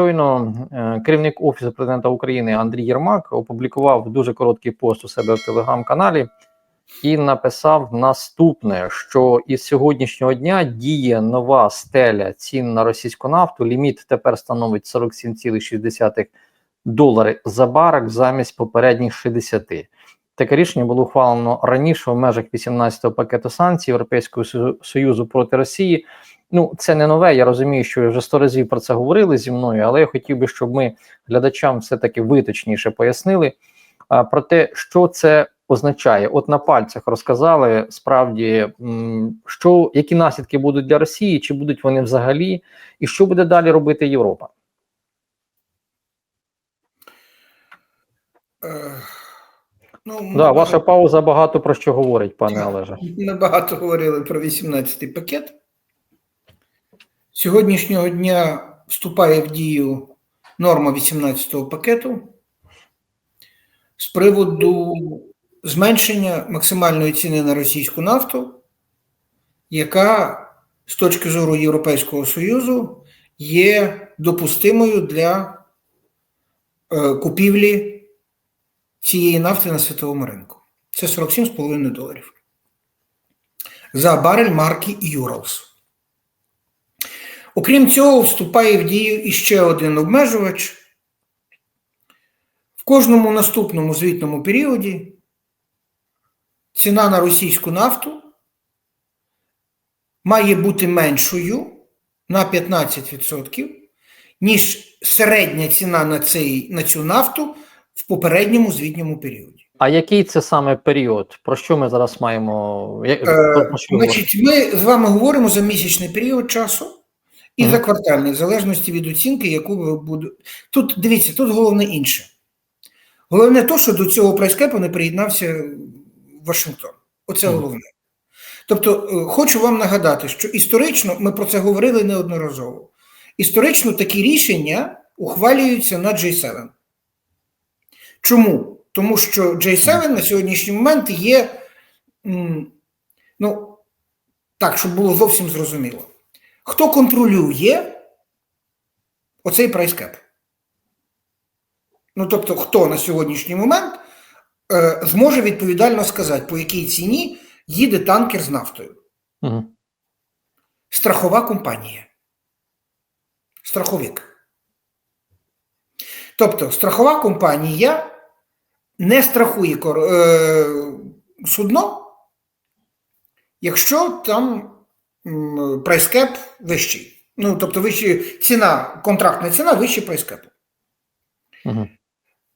щойно е, керівник офісу президента України Андрій Єрмак опублікував дуже короткий пост у себе в телеграм-каналі і написав наступне: що із сьогоднішнього дня діє нова стеля цін на російську нафту. Ліміт тепер становить 47,6 долари за барак замість попередніх 60. Таке рішення було ухвалено раніше в межах 18-го пакету санкцій Європейського Союзу проти Росії. Ну, це не нове. Я розумію, що вже сто разів про це говорили зі мною, але я хотів би, щоб ми глядачам все-таки виточніше пояснили а, про те, що це означає. От на пальцях розказали справді, що які наслідки будуть для Росії, чи будуть вони взагалі, і що буде далі робити Європа. Ну, ми, Да, ваша пауза багато про що говорить, пане Олеже. ми багато говорили про 18-й пакет. Сьогоднішнього дня вступає в дію норма 18-го пакету з приводу зменшення максимальної ціни на російську нафту, яка з точки зору Європейського Союзу є допустимою для е, купівлі цієї нафти на світовому ринку. Це 47,5 доларів. За барель марки Urals. Окрім цього, вступає в дію іще один обмежувач. В кожному наступному звітному періоді ціна на російську нафту має бути меншою на 15%, ніж середня ціна на, цей, на цю нафту в попередньому звітньому періоді. А який це саме період? Про що ми зараз маємо? Е? Значить, ми з вами говоримо за місячний період часу і за квартальний, в залежності від оцінки, яку ви будете. Тут дивіться, тут головне інше. Головне то, що до цього прайскепу не приєднався Вашингтон. Оце головне. Тобто, е, хочу вам нагадати, що історично ми про це говорили неодноразово. Історично такі рішення ухвалюються на J7. Чому? Тому що J7 на сьогоднішній момент є, ну, так, щоб було зовсім зрозуміло. Хто контролює оцей прайскеп? Ну, тобто, хто на сьогоднішній момент е, зможе відповідально сказати, по якій ціні їде танкер з нафтою? Мгм. Страхова компанія. Страховик. Тобто, страхова компанія не страхує кор- е, судно, якщо там прайскеп вищий. Ну, тобто, вищі, ціна, контрактна ціна вища прайскепу. Мгм.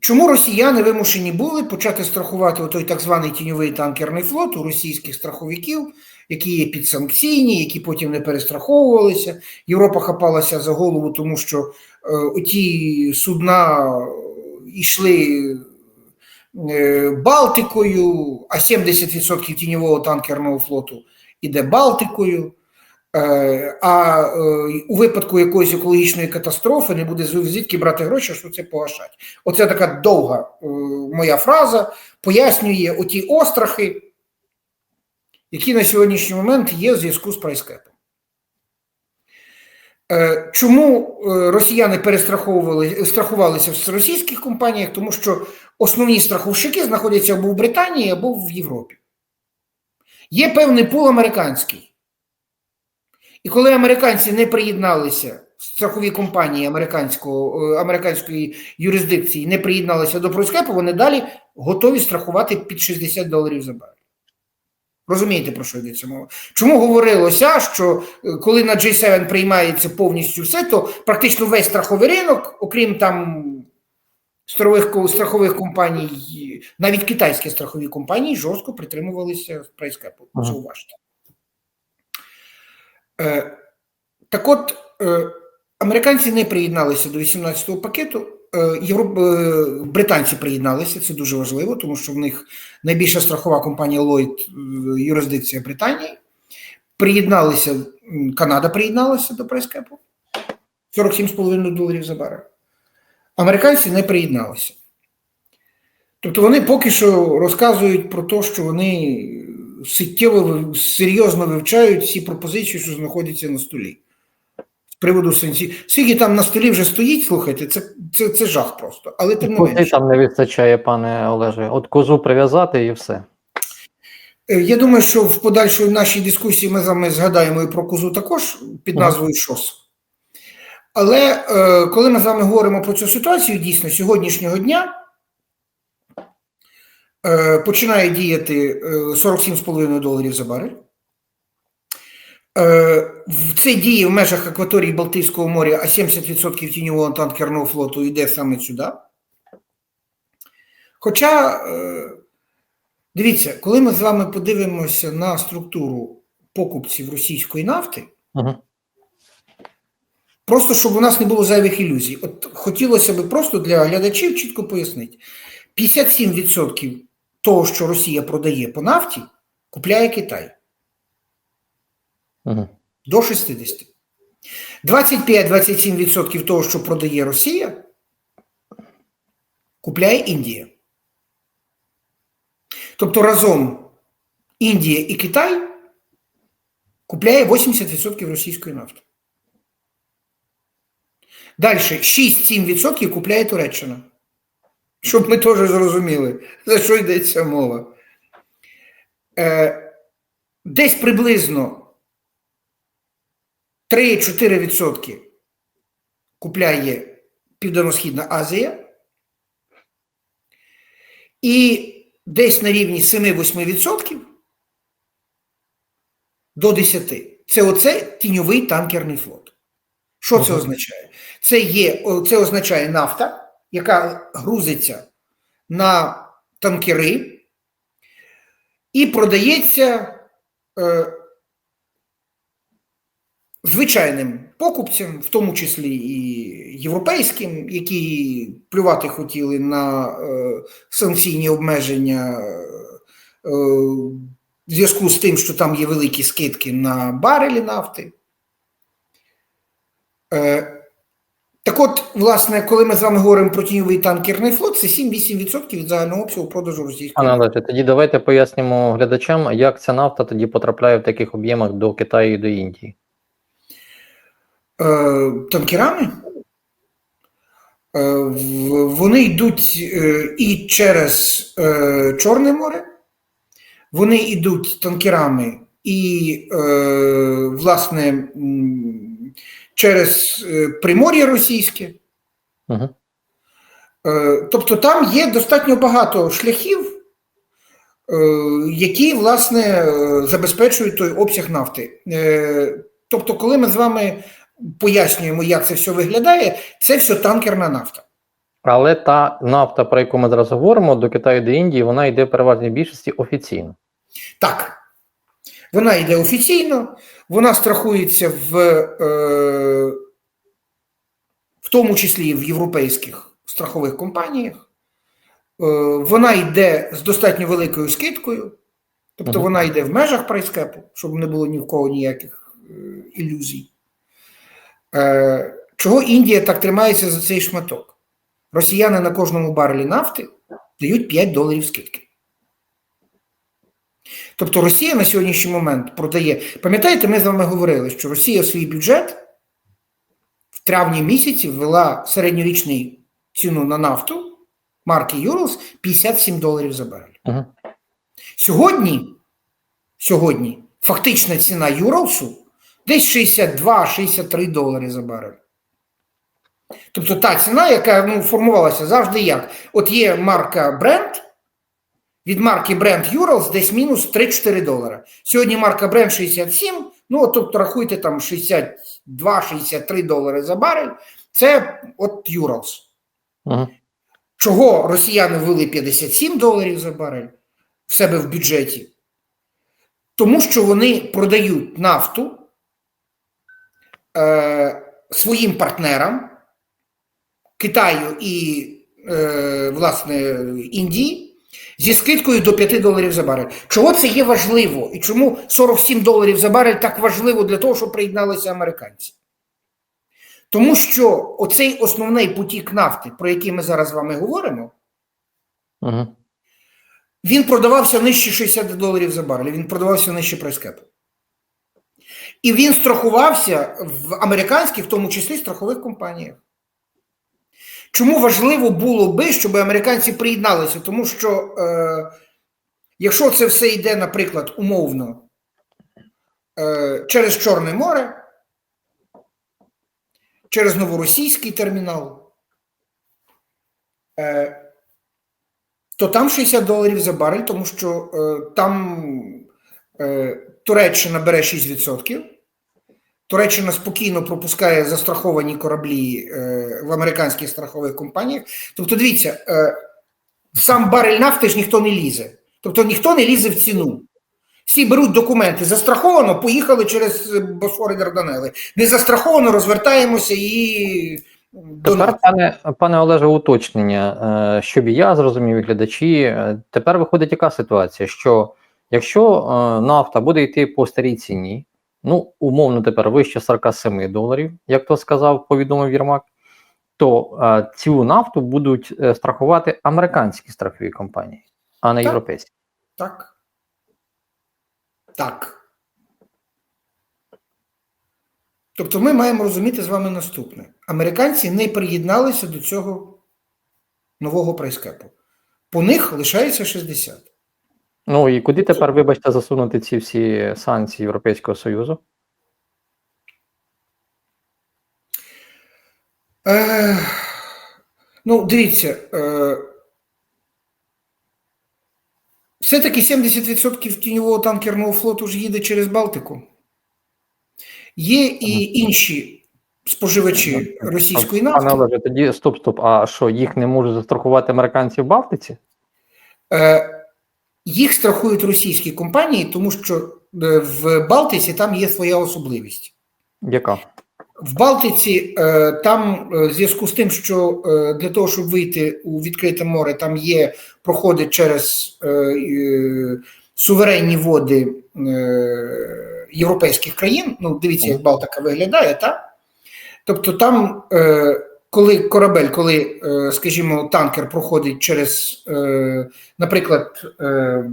Чому росіяни вимушені були почати страхувати той так званий тіньовий танкерний флот у російських страховиків, які є підсанкційні, які потім не перестраховувалися. Європа хапалася за голову, тому що е, ті судна йшли е, Балтикою, а 70% тіньового танкерного флоту іде Балтикою. Е, А е, у випадку якоїсь екологічної катастрофи не буде звідки брати гроші, що це погашать. Оце така довга е, моя фраза пояснює оті острахи, які на сьогоднішній момент є в зв'язку з прайскепом. Чому росіяни перестраховували страхувалися в російських компаніях? Тому що основні страховщики знаходяться або в Британії, або в Європі. Є певний пул американський. І коли американці не приєдналися, страхові компанії е, американської юрисдикції не приєдналися до пройскепу, вони далі готові страхувати під 60 доларів за барель. Розумієте, про що йдеться мова? Чому говорилося, що е, коли на J7 приймається повністю все, то практично весь страховий ринок, окрім там страхових, страхових компаній, навіть китайські страхові компанії жорстко притримувалися прайскепу. Ага. Зауважте. Е, так от, е, американці не приєдналися до 18-го пакету. Е, Європ... е, британці приєдналися, це дуже важливо, тому що в них найбільша страхова компанія Lloyd, е, юрисдикція Британії. Приєдналися, Канада приєдналася до прескепу 47,5 доларів за барель. Американці не приєдналися. Тобто вони поки що розказують про те, що вони суттєво серйозно вивчають всі пропозиції, що знаходяться на столі. З приводу санкцій. Скільки там на столі вже стоїть, слухайте, це, це, це жах просто. Але тим не менше. там не вистачає, пане Олеже. От козу прив'язати і все. Е, Я думаю, що в подальшій нашій дискусії ми з вами згадаємо і про козу також під назвою ШОС. Але е, коли ми з вами говоримо про цю ситуацію, дійсно, сьогоднішнього дня е, починає діяти е, 47,5 доларів за барель. Е, це діє в межах акваторії Балтійського моря, а 70% тіньового танкерного флоту йде саме сюди. Хоча, е, дивіться, коли ми з вами подивимося на структуру покупців російської нафти, Угу. Просто щоб у нас не було зайвих ілюзій. От хотілося б просто для глядачів чітко пояснити: 57% того, що Росія продає по нафті, купляє Китай Угу. до 60%. 25-27% того, що продає Росія, купляє Індія. Тобто разом Індія і Китай купляє 80% російської нафти. Далі 6-7% купляє Туреччина. Щоб ми теж зрозуміли, за що йдеться мова. Е, десь приблизно 3-4% купляє Південно-Східна Азія. І десь на рівні 7-8% до 10%. Це оце тіньовий танкерний флот. Що це означає? Це є, це означає нафта, яка грузиться на танкери і продається е, звичайним покупцям, в тому числі і європейським, які плювати хотіли на е, санкційні обмеження е, в зв'язку з тим, що там є великі скидки на барелі нафти. Е, так от, власне, коли ми з вами говоримо про тіньовий танкерний флот, це 7-8% від загального обсягу продажу російської Пане. Олеже, тоді давайте пояснимо глядачам, як ця нафта тоді потрапляє в таких об'ємах до Китаю і до Індії. Е, танкерами. Е, вони йдуть е, і через е, Чорне море, вони йдуть танкерами і, е, власне, через е, Примор'я російське. Угу. Е, Тобто там є достатньо багато шляхів, е, які, власне, забезпечують той обсяг нафти. Тобто, коли ми з вами пояснюємо, як це все виглядає, це все танкерна нафта. Але та нафта, про яку ми зараз говоримо, до Китаю до Індії, вона йде в переважній більшості офіційно. Так, вона йде офіційно, вона страхується в, е, в тому числі в європейських страхових компаніях. Е, вона йде з достатньо великою скидкою, тобто Мгм. вона йде в межах прайскепу, щоб не було ні в кого ніяких е, ілюзій. Е, чого Індія так тримається за цей шматок? Росіяни на кожному барелі нафти дають 5 доларів скидки. Тобто Росія на сьогоднішній момент продає. Пам'ятаєте, ми з вами говорили, що Росія свій бюджет в травні місяці ввела середньорічну ціну на нафту марки Юрос 57 доларів за барель. Угу. Сьогодні, сьогодні фактична ціна Юросу десь 62-63 долари за барель. Тобто та ціна, яка ну, формувалася завжди як? От є марка Brent, від марки Brent Urals десь мінус 3-4 долара. Сьогодні марка Brent 67, ну от тобто рахуйте там 62-63 долари за барель. Це от Urals. Угу. Чого росіяни ввели 57 доларів за барель в себе в бюджеті? Тому що вони продають нафту е, своїм партнерам Китаю і, е, власне, Індії зі скидкою до 5 доларів за барель. Чого це є важливо? І чому 47 доларів за барель так важливо для того, щоб приєдналися американці? Тому що оцей основний потік нафти, про який ми зараз з вами говоримо, Угу. він продавався нижче 60 доларів за барель, він продавався нижче прайскепу. І він страхувався в американських, в тому числі страхових компаніях. Чому важливо було би, щоб американці приєдналися? Тому що е, якщо це все йде, наприклад, умовно е, через Чорне море, через новоросійський термінал, е, то там 60 доларів за барель, тому що е, там е, Туреччина бере 6%. Туреччина спокійно пропускає застраховані кораблі е, в американських страхових компаніях. Тобто, дивіться, е, в сам барель нафти ж ніхто не лізе. Тобто ніхто не лізе в ціну. Всі беруть документи застраховано, поїхали через е, Босфор і Дарданели. Не застраховано, розвертаємося і Тепер, пане, пане Олеже, уточнення, е, щоб я зрозумів, і глядачі. е, Тепер виходить яка ситуація, що якщо е, нафта буде йти по старій ціні, ну умовно тепер вище 47 доларів, як то сказав, повідомив Єрмак, то е, цю нафту будуть е, страхувати американські страхові компанії, а не Так. європейські. Так. Так. Тобто ми маємо розуміти з вами наступне: американці не приєдналися до цього нового прайскепу. По них лишається 60. Ну і куди тепер, вибачте, засунути ці всі санкції Європейського Союзу? Е, ну, дивіться. Е, все-таки 70% тіньового танкерного флоту ж їде через Балтику. Є і інші споживачі російської Пане нафти. Олеже, тоді стоп, стоп. А що, їх не можуть застрахувати американці в Балтиці? Е, Їх страхують російські компанії, тому що е, в Балтиці там є своя особливість. Яка? В Балтиці е, там е, в зв'язку з тим, що для того, щоб вийти у відкрите море, там є проходить через суверенні води європейських країн. Ну, дивіться, як Балтика виглядає, так? Тобто, там, е, коли корабель, коли, е, скажімо, танкер проходить через, е, наприклад, е,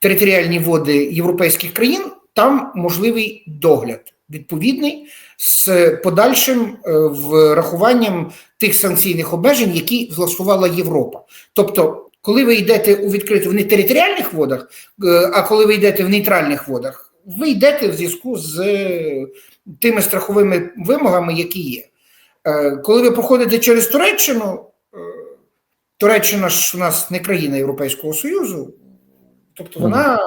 територіальні води європейських країн, там можливий догляд відповідний з подальшим врахуванням тих санкційних обмежень, які злаштувала Європа. Тобто, коли ви йдете у відкритих не територіальних водах, а коли ви йдете в нейтральних водах, ви йдете в зв'язку з тими страховими вимогами, які є. Е, Коли ви проходите через Туреччину, е, Туреччина ж у нас не країна Європейського Союзу, тобто вона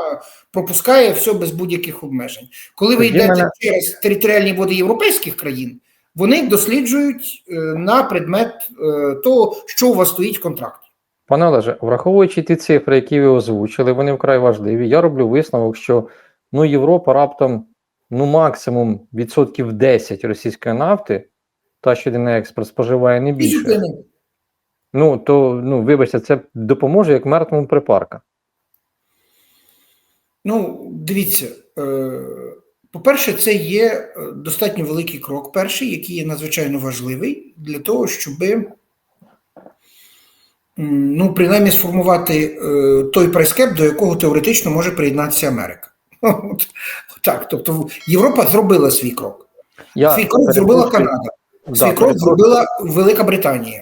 пропускає все без будь-яких обмежень. Коли ви йдете через територіальні води європейських країн, вони досліджують е, на предмет того, що у вас стоїть в контракті. Пане Олеже, враховуючи ті цифри, які ви озвучили, вони вкрай важливі. Я роблю висновок, що ну, Європа раптом ну, максимум відсотків 10 російської нафти, та що йде на експорт, споживає не більше. Ну, то, ну, вибачте, це допоможе як мертвому припарка. Ну, дивіться, е, по-перше, це є е, достатньо великий крок, перший, який є надзвичайно важливий для того, щоб, ну, принаймні, сформувати е, той прайскеп, до якого теоретично може приєднатися Америка. От, Так, тобто Європа зробила свій крок. Я Свій крок зробила. Канада, Да, свій крок зробила Велика Британія.